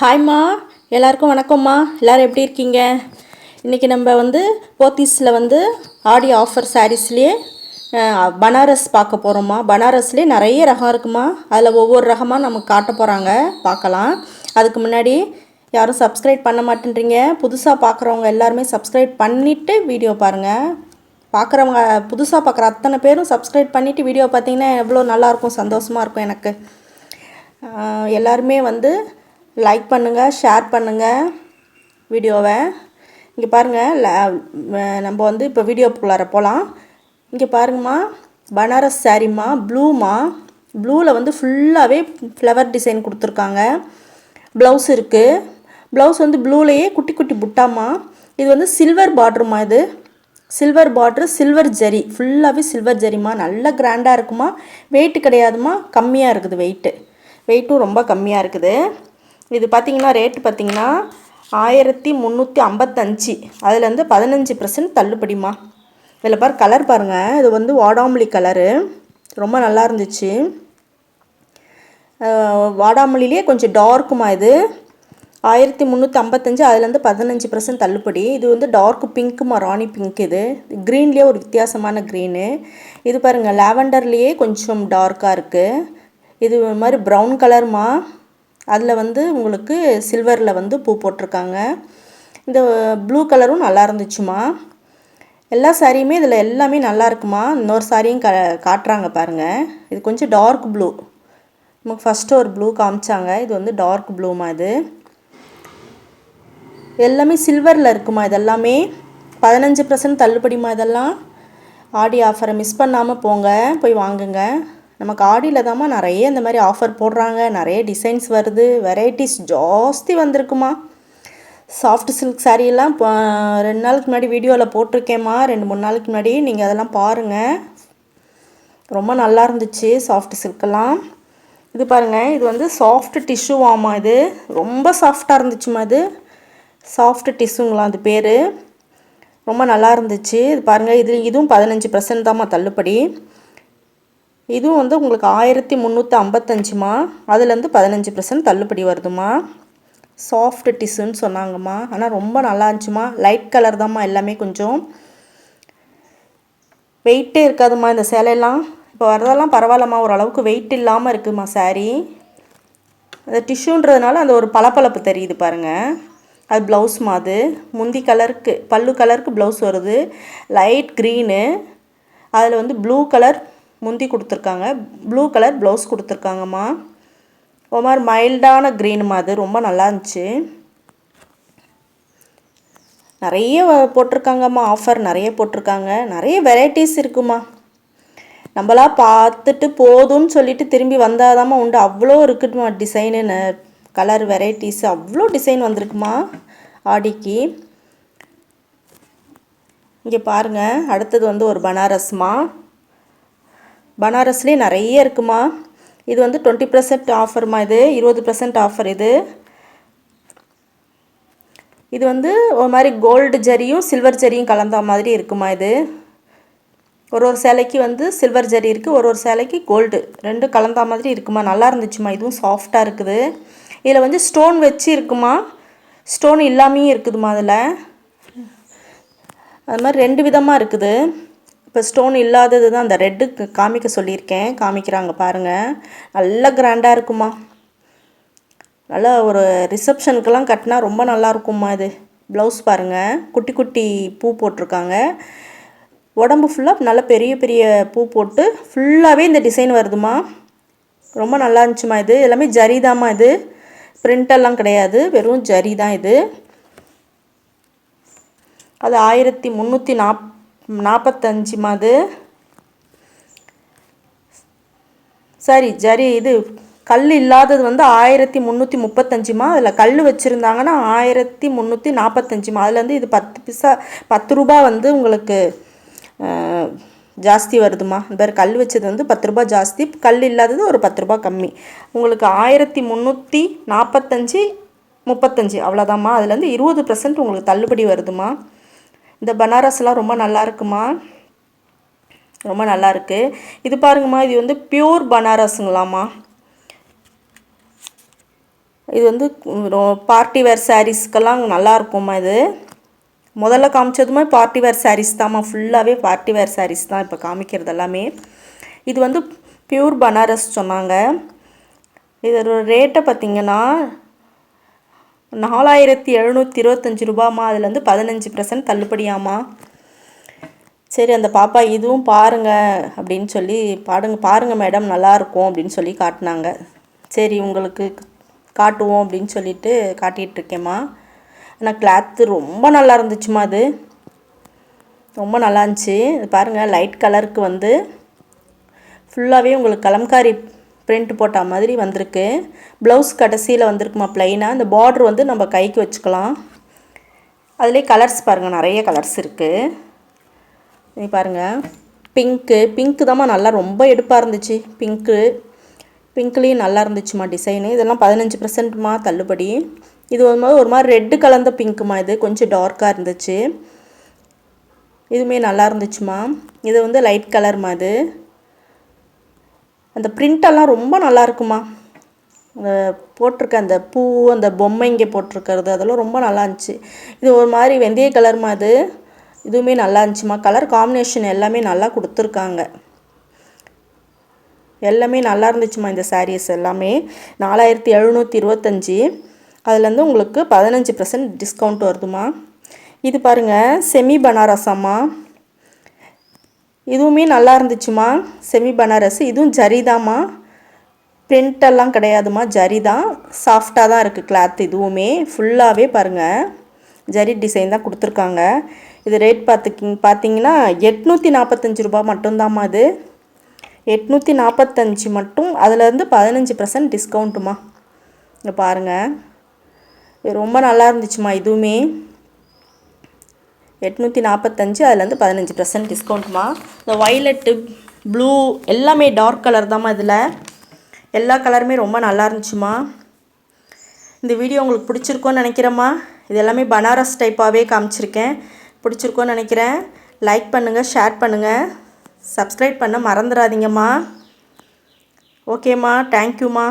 ஹாய்மா எல்லாருக்கும் வணக்கம்மா. எல்லோரும் எப்படி இருக்கீங்க? இன்றைக்கி நம்ம வந்து போத்தீஸில் வந்து ஆடி ஆஃபர் சாரீஸ்லேயே பனாரஸ் பார்க்க போகிறோம்மா பனாரஸ்லேயே நிறைய ரகம் இருக்குமா? அதில் ஒவ்வொரு ரகமாக நமக்கு காட்ட போகிறாங்க பார்க்கலாம். அதுக்கு முன்னாடி யாரும் சப்ஸ்கிரைப் பண்ண மாட்டேன்றீங்க. புதுசாக பார்க்குறவங்க எல்லாருமே சப்ஸ்கிரைப் பண்ணிவிட்டு வீடியோ பாருங்கள் பார்க்குறவங்க புதுசாக பார்க்குற அத்தனை பேரும் சப்ஸ்கிரைப் பண்ணிவிட்டு வீடியோ பார்த்தீங்கன்னா எவ்வளோ நல்லாயிருக்கும் சந்தோஷமாக இருக்கும் எனக்கு. எல்லாருமே வந்து லைக் பண்ணுங்கள் ஷேர் பண்ணுங்கள் வீடியோவை. இங்கே பாருங்கள் ல- நம்ம வந்து இப்போ வீடியோக்குள்ளார போகலாம் இங்கே பாருங்கம்மா பனாரஸ் சாரிம்மா ப்ளூமா ப்ளூவில் வந்து ஃபுல்லாகவே ஃப்ளவர் டிசைன் கொடுத்துருக்காங்க. ப்ளவுஸ் இருக்குது ப்ளவுஸ் வந்து ப்ளூலேயே குட்டி குட்டி புட்டாம்மா. இது வந்து சில்வர் பார்டருமா இது. சில்வர் பார்ட்ரு சில்வர் ஜரி ஃபுல்லாகவே சில்வர் ஜரிமா நல்ல கிராண்டாக இருக்குமா வெயிட்டு கிடையாதுமா கம்மியாக இருக்குது வெயிட்டு வெயிட்டும் ரொம்ப கம்மியாக இருக்குது. இது பார்த்தீங்கன்னா ரேட்டு பார்த்தீங்கன்னா ஆயிரத்தி முந்நூற்றி ஐம்பத்தஞ்சு. அதுலேருந்து பதினஞ்சு பர்சன்ட் தள்ளுபடிமா இதில் பாரு கலர் பாருங்கள் இது வந்து வாடாமல்லி கலரு ரொம்ப நல்லா இருந்துச்சு. அஹ் வாடாமல்லிலே கொஞ்சம் டார்க்குமா இது. ஆயிரத்தி முந்நூற்றி ஐம்பத்தஞ்சு அதுலேருந்து பதினஞ்சு பர்சன்ட் தள்ளுபடி. இது வந்து டார்க் பிங்க்குமா ராணி பிங்க் இது. க்ரீன்லேயே ஒரு வித்தியாசமான க்ரீனு இது பாருங்கள் லாவெண்டர்லேயே கொஞ்சம் டார்க்காக இருக்குது இது மாதிரி ப்ரௌன் கலர்மா அதில் வந்து உங்களுக்கு சில்வரில் வந்து பூ போட்டிருக்காங்க. இந்த ப்ளூ கலரும் நல்லா இருந்துச்சுமா? எல்லா சாரியுமே இதில் எல்லாமே நல்லா இருக்குமா? இன்னொரு சாரியும் க காட்டுறாங்க பாருங்கள் இது கொஞ்சம் டார்க் ப்ளூ நமக்கு ஃபஸ்ட்டு ஒரு ப்ளூ காமிச்சாங்க. இது வந்து டார்க் ப்ளூமா இது. எல்லாமே சில்வரில் இருக்குமா இதெல்லாமே? பதினஞ்சு பர்சன்ட் தள்ளுபடிமா இதெல்லாம்? ஆடி ஆஃபரை மிஸ் பண்ணாமல் போங்க. போய் வாங்குங்க. நமக்கு ஆடியில் தாம்மா நிறைய இந்த மாதிரி ஆஃபர் போடுறாங்க. நிறைய டிசைன்ஸ் வருது. வெரைட்டிஸ் ஜாஸ்தி வந்திருக்குமா. சாஃப்ட் சில்க் சாரியெல்லாம் இப்போ ரெண்டு நாளுக்கு முன்னாடி வீடியோவில் போட்டிருக்கேம்மா. ரெண்டு மூணு நாளுக்கு முன்னாடி நீங்கள் அதெல்லாம் பாருங்கள் ரொம்ப நல்லா இருந்துச்சு சாஃப்ட் சில்கெல்லாம் இது பாருங்கள் இது வந்து சாஃப்ட் டிஷ்யூவாமா இது. ரொம்ப சாஃப்டாக இருந்துச்சுமா இது. சாஃப்ட் டிஷ்யூங்களா அது பேர். ரொம்ப நல்லா இருந்துச்சு. இது பாருங்கள் இது இதுவும் பதினஞ்சு பர்சன்ட் தாம்மா தள்ளுபடி. இதுவும் வந்து உங்களுக்கு ஆயிரத்தி முந்நூற்றி ஐம்பத்தஞ்சுமா? அதுலேருந்து பதினஞ்சு பர்சன்ட் தள்ளுபடி வருதுமா? சாஃப்ட் டிஸ்ஸுன்னு சொன்னாங்கம்மா. ஆனால் ரொம்ப நல்லா இருந்துச்சுமா? லைட் கலர் தான்மா எல்லாமே கொஞ்சம். வெயிட்டே இருக்காதும்மா இந்த சேலையெல்லாம். இப்போ வரதெல்லாம் பரவாயில்லம்மா. ஓரளவுக்கு வெயிட் இல்லாமல் இருக்குமா saree? அந்த டிஷ்யூன்றதுனால அந்த ஒரு பளபளப்பு தெரியுது பாருங்கள் அது ப்ளவுஸ் அது. முந்தி கலருக்கு பல்லு கலருக்கு ப்ளவுஸ் வருது. லைட் க்ரீனு அதில் வந்து ப்ளூ கலர் முந்தி கொடுத்துருக்காங்க. ப்ளூ கலர் ப்ளவுஸ் கொடுத்துருக்காங்கம்மா. ஒரு மாதிரி மைல்டான க்ரீனுமா அது. ரொம்ப நல்லா இருந்துச்சு. நிறைய போட்டிருக்காங்கம்மா. ஆஃபர் நிறைய போட்டிருக்காங்க. நிறைய வெரைட்டிஸ் இருக்குமா நம்மளா பார்த்துட்டு போதும்னு சொல்லிட்டு திரும்பி வந்தாதாம்மா உண்டு. அவ்வளோ இருக்குதுமா டிசைனு கலர் வெரைட்டிஸ் அவ்வளோ டிசைன் வந்திருக்குமா ஆடிக்கு. இங்கே பாருங்கள் அடுத்தது வந்து ஒரு பனாரஸ்மா. பனாரஸ்லேயே நிறைய இருக்குமா? இது வந்து டுவெண்ட்டி பர்சன்ட் ஆஃபர்மா இது? இருபது பர்சன்ட் ஆஃபர் இது? இது வந்து ஒரு மாதிரி கோல்டு ஜரியும் சில்வர் ஜரியும் கலந்த மாதிரி இருக்குமா இது? ஒரு ஒரு சேலைக்கு வந்து சில்வர் ஜரி இருக்குது ஒரு ஒரு சேலைக்கு கோல்டு ரெண்டும் கலந்த மாதிரி இருக்குமா? நல்லா இருந்துச்சுமா? இதுவும் சாஃப்டாக இருக்குது. இதில் வந்து ஸ்டோன் வச்சு இருக்குமா? ஸ்டோன் இல்லாமையும் இருக்குதுமா அதில்? அது மாதிரி ரெண்டு விதமாக இருக்குது. இப்போ ஸ்டோன் இல்லாதது தான் அந்த ரெட்டு காமிக்க சொல்லியிருக்கேன். காமிக்கிறாங்க பாருங்கள் நல்லா கிராண்டாக இருக்குமா. நல்லா ஒரு ரிசப்ஷனுக்கெல்லாம் கட்டினா ரொம்ப நல்லா இருக்கும்மா இது. ப்ளவுஸ் பாருங்கள் குட்டி குட்டி பூ போட்டிருக்காங்க. உடம்பு ஃபுல்லாக நல்லா பெரிய பெரிய பூ போட்டு ஃபுல்லாகவே இந்த டிசைன் வருதுமா. ரொம்ப நல்லா இருந்துச்சுமா இது. எல்லாமே ஜரி தாம்மா இது. பிரிண்டெல்லாம் கிடையாது. வெறும் ஜரி தான் இது. அது ஆயிரத்தி முந்நூற்றி நாப் நாற்பத்தஞ்சு அது சரி சரி இது கல் இல்லாதது வந்து ஆயிரத்தி முந்நூற்றி முப்பத்தஞ்சுமா அதில் கல் வச்சுருந்தாங்கன்னா ஆயிரத்தி முந்நூற்றி நாற்பத்தஞ்சுமா அதுலேருந்து இது பத்து பிசா பத்து ரூபா வந்து உங்களுக்கு ஜாஸ்தி வருதுமா இந்த பேர் கல் வச்சது வந்து பத்து ரூபா ஜாஸ்தி. கல் இல்லாதது ஒரு பத்து ரூபா கம்மி. உங்களுக்கு ஆயிரத்தி முந்நூற்றி நாற்பத்தஞ்சு முப்பத்தஞ்சு. அவ்வளோதாம்மா அதுலேருந்து இருபது பர்சன்ட் உங்களுக்கு தள்ளுபடி வருதுமா இந்த பனாரஸ்லாம் ரொம்ப நல்லா இருக்குமா? ரொம்ப நல்லா இருக்கு. இது பாருங்கம்மா இது வந்து பியூர் பனாரஸுங்களாம்மா. இது வந்து பார்ட்டி வேர் சாரீஸ்க்கெல்லாம் நல்லா இருக்கும்மா இது. முதல்ல காமிச்சதுமே பார்ட்டி வேர் சாரீஸ் தான்மா ஃபுல்லாகவே பார்ட்டி வேர் சாரீஸ் தான் இப்போ காமிக்கிறது எல்லாமே. இது வந்து பியூர் பனாரஸ் சொன்னாங்க. இதோட ரேட்டை பார்த்தீங்கன்னா நாலாயிரத்தி எழுநூற்றி இருபத்தஞ்சி ரூபாம்மா. அதுலேருந்து பதினஞ்சு பர்சன்ட் தள்ளுபடியாம்மா. சரி அந்த பாப்பா இதுவும் பாருங்க அப்படின்னு சொல்லி பாடுங்க பாருங்க மேடம் நல்லாயிருக்கும் அப்படின்னு சொல்லி காட்டினாங்க. சரி உங்களுக்கு காட்டுவோம் அப்படின்னு சொல்லிட்டு காட்டிகிட்டு இருக்கேம்மா ஆனால் கிளாத்து ரொம்ப நல்லா இருந்துச்சுமா அது. ரொம்ப நல்லா இருந்துச்சு. பாருங்கள் லைட் கலருக்கு வந்து ஃபுல்லாகவே உங்களுக்கு கலம்காரி பிரிண்ட் போட்ட மாதிரி வந்திருக்கு. ப்ளவுஸ் கடைசியில் வந்திருக்குமா ப்ளைனாக இந்த பார்ட்ரு வந்து நம்ம கைக்கு வச்சுக்கலாம். அதுலேயே கலர்ஸ் பாருங்கள் நிறைய கலர்ஸ் இருக்குது நீ பாருங்கள் பிங்க்கு பிங்க்கு தாம்மா நல்லா ரொம்ப எடுப்பாக இருந்துச்சு. பிங்க்கு பிங்க்லேயும் நல்லா இருந்துச்சுமா டிசைனு இதெல்லாம் பதினஞ்சு பர்சன்ட்மா தள்ளுபடி. இது ஒரு மாதிரி ஒரு மாதிரி ரெட்டு கலந்த பிங்க்குமா இது. கொஞ்சம் டார்க்காக இருந்துச்சு. இதுவுமே நல்லா இருந்துச்சுமா இது வந்து லைட் கலர்மா இது. அந்த பிரிண்டெல்லாம் ரொம்ப நல்லா இருக்குமா? போட்டிருக்க அந்த பூ அந்த பொம்மைங்க போட்டிருக்கிறது அதெல்லாம் ரொம்ப நல்லா இருந்துச்சு. இது ஒரு மாதிரி வெந்தய கலர்மா அது இதுவுமே நல்லா இருந்துச்சுமா? கலர் காம்பினேஷன் எல்லாமே நல்லா கொடுத்துருக்காங்க. எல்லாமே நல்லா இருந்துச்சுமா இந்த சாரீஸ் எல்லாமே? நாலாயிரத்தி எழுநூற்றி இருபத்தஞ்சி. அதுலேருந்து உங்களுக்கு பதினஞ்சு பர்சன்ட் டிஸ்கவுண்ட் வருதுமா? இது பாருங்கள் செமி பனாரஸாம்மா இதுவுமே நல்லா இருந்துச்சுமா. செமி பனாரஸ். இதுவும் ஜரிதாம்மா. பிரிண்டெல்லாம் கிடையாதுமா ஜரி தான் சாஃப்டாக தான் இருக்குது கிளாத் இதுவுமே. ஃபுல்லாகவே பாருங்கள் ஜரி டிசைன் தான் கொடுத்துருக்காங்க. இது ரேட் பார்த்துக்கிங் பார்த்தீங்கன்னா எட்நூற்றி நாற்பத்தஞ்சு ரூபா மட்டும்தாம்மா அது. எட்நூற்றி நாற்பத்தஞ்சு மட்டும் அதுலேருந்து பதினஞ்சு பர்சன்ட் டிஸ்கவுண்ட்டுமா இங்கே பாருங்கள் ரொம்ப நல்லா இருந்துச்சுமா இதுவுமே. எட்நூற்றி நாற்பத்தஞ்சு அதுலேருந்து பதினஞ்சு பர்சன்ட் டிஸ்கவுண்ட்மா இந்த வைலட்டு ப்ளூ எல்லாமே டார்க் கலர் தாம்மா இதில். எல்லா கலருமே ரொம்ப நல்லா இருந்துச்சுமா. இந்த வீடியோ உங்களுக்கு பிடிச்சிருக்கோன்னு நினைக்கிறேம்மா இது எல்லாமே பனாரஸ் டைப்பாகவே காமிச்சிருக்கேன். பிடிச்சிருக்கோன்னு நினைக்கிறேன். லைக் பண்ணுங்கள் ஷேர் பண்ணுங்கள் சப்ஸ்கிரைப் பண்ண மறந்துடாதீங்கம்மா ஓகேம்மா தேங்க்யூம்மா